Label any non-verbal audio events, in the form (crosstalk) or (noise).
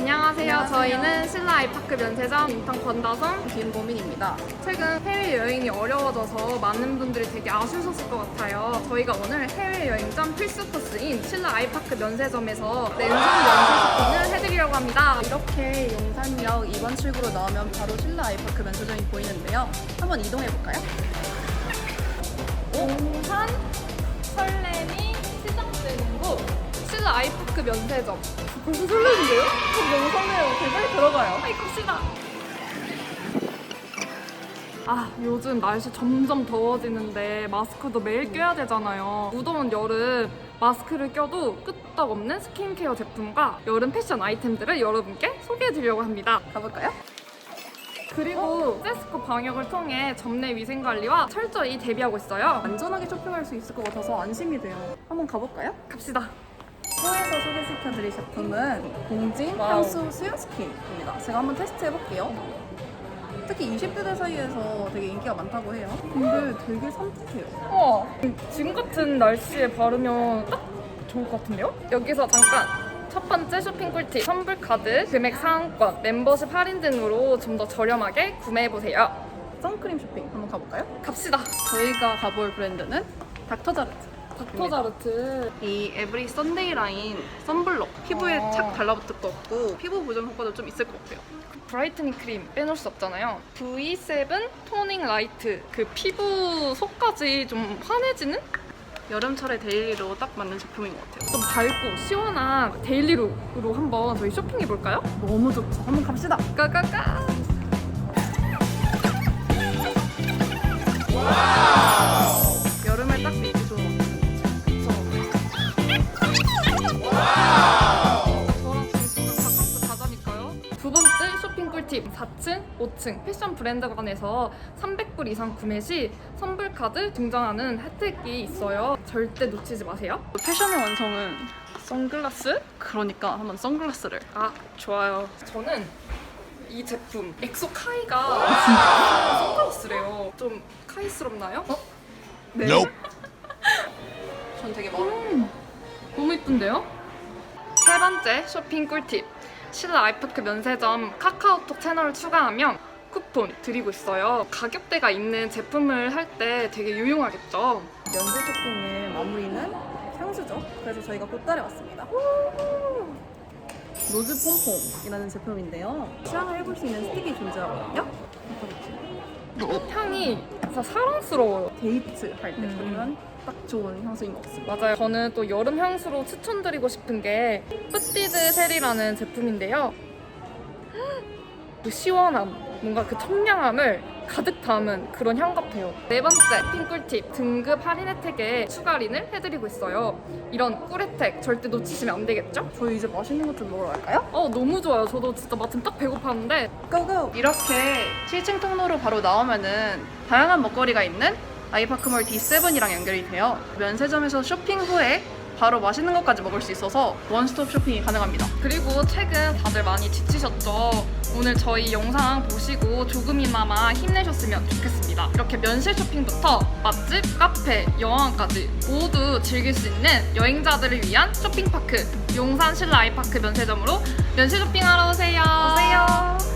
안녕하세요. 저희는 신라 아이파크 면세점 인턴 권다솜. 김보민입니다. 최근 해외여행이 어려워져서 많은 분들이 되게 아쉬우셨을 것 같아요. 저희가 오늘 해외여행점 필수 코스인 신라 아이파크 면세점에서 랜선 면세 쇼핑을 해드리려고 합니다. 이렇게 용산역 2번 출구로 나오면 바로 신라 아이파크 면세점이 보이는데요. 한번 이동해 볼까요? 용산 신라 아이파크 면세점. 벌써 설레는데요? 너무 설레요. 대박이 들어가요. 아이 갑시다. 아 요즘 날씨 점점 더워지는데 마스크도 매일 껴야 되잖아요. 무더운 여름 마스크를 껴도 끄떡없는 스킨케어 제품과 여름 패션 아이템들을 여러분께 소개해드리려고 합니다. 가볼까요? 그리고 세스코 방역을 통해 접내 위생 관리와 철저히 대비하고 있어요. 안전하게 쇼핑할 수 있을 것 같아서 안심이 돼요. 한번 가볼까요? 갑시다. 코에서 소개시켜드릴 제품은 공진. 향수 수영 스킨입니다. 제가 한번 테스트 해볼게요. 특히 20대들 사이에서 되게 인기가 많다고 해요. 근데 되게 산뜻해요. 어, 지금 같은 날씨에 바르면 딱 좋을 것 같은데요? 여기서 잠깐 첫 번째 쇼핑 꿀팁 선불 카드 금액 상한권 멤버십 할인 등으로 좀 더 저렴하게 구매해 보세요. 선크림 쇼핑 한번 가볼까요? 갑시다. 저희가 가볼 브랜드는 닥터자르트. 닥터자르트 이 에브리 선데이 라인 선블록 피부에 어. 착 달라붙을 것 같고 피부 보정 효과도 좀 있을 것 같아요. 브라이트닝 크림 빼놓을 수 없잖아요. V7 토닝 라이트 그 피부 속까지 좀 환해지는 여름철에 데일리로 딱 맞는 제품인 것 같아요. 좀 밝고 시원한 데일리룩으로 한번 저희 쇼핑해 볼까요? 너무 좋죠. 한번 갑시다. 까까까. 번째 쇼핑 꿀팁 4층, 5층 패션 브랜드관에서 300불 이상 구매 시 선불카드 증정하는 혜택이 있어요. 절대 놓치지 마세요. 패션의 완성은 선글라스? 그러니까 한번 선글라스를. 아 좋아요. 저는 이 제품 엑소 카이가 (laughs) 선글라스래요. 좀 카이스럽나요? 어? 네. (laughs) 전 되게 마음 너무 이쁜데요? 세 번째 쇼핑 꿀팁. 신라 아이파크 면세점 카카오톡 채널을 추가하면 쿠폰 드리고 있어요. 가격대가 있는 제품을 할 때 되게 유용하겠죠? 연재 쇼핑의 마무리는 향수죠. 그래서 저희가 꽃달에 왔습니다. 로즈 퐁퐁이라는 제품인데요. 시향을 해볼 수 있는 스틱이 존재하거든요. 향이 진짜 사랑스러워요. 데이트 할 때 음. 뿌리면 딱 좋은 향수인 것 같습니다. 맞아요. 저는 또 여름 향수로 추천드리고 싶은 게 뿌띠드 셀이라는 제품인데요. 그 시원함, 뭔가 그 청량함을 가득 담은 그런 향 같아요. 네 번째 쇼핑 꿀팁 등급 할인 혜택에 추가 할인을 해드리고 있어요. 이런 꿀 혜택 절대 놓치시면 안 되겠죠? 저희 이제 맛있는 것 좀 먹으러 갈까요? 어 너무 좋아요. 저도 진짜 마침 딱 배고팠는데 고고! 이렇게 7층 통로로 바로 나오면은 다양한 먹거리가 있는 아이파크몰 D7이랑 연결이 돼요. 면세점에서 쇼핑 후에 바로 맛있는 것까지 먹을 수 있어서 원스톱 쇼핑이 가능합니다. 그리고 최근 다들 많이 지치셨죠? 오늘 저희 영상 보시고 조금이나마 힘내셨으면 좋겠습니다. 이렇게 면실 쇼핑부터 맛집, 카페, 여행까지 모두 즐길 수 있는 여행자들을 위한 쇼핑파크 용산 신라 아이파크 면세점으로 면실 쇼핑하러 오세요. 오세요.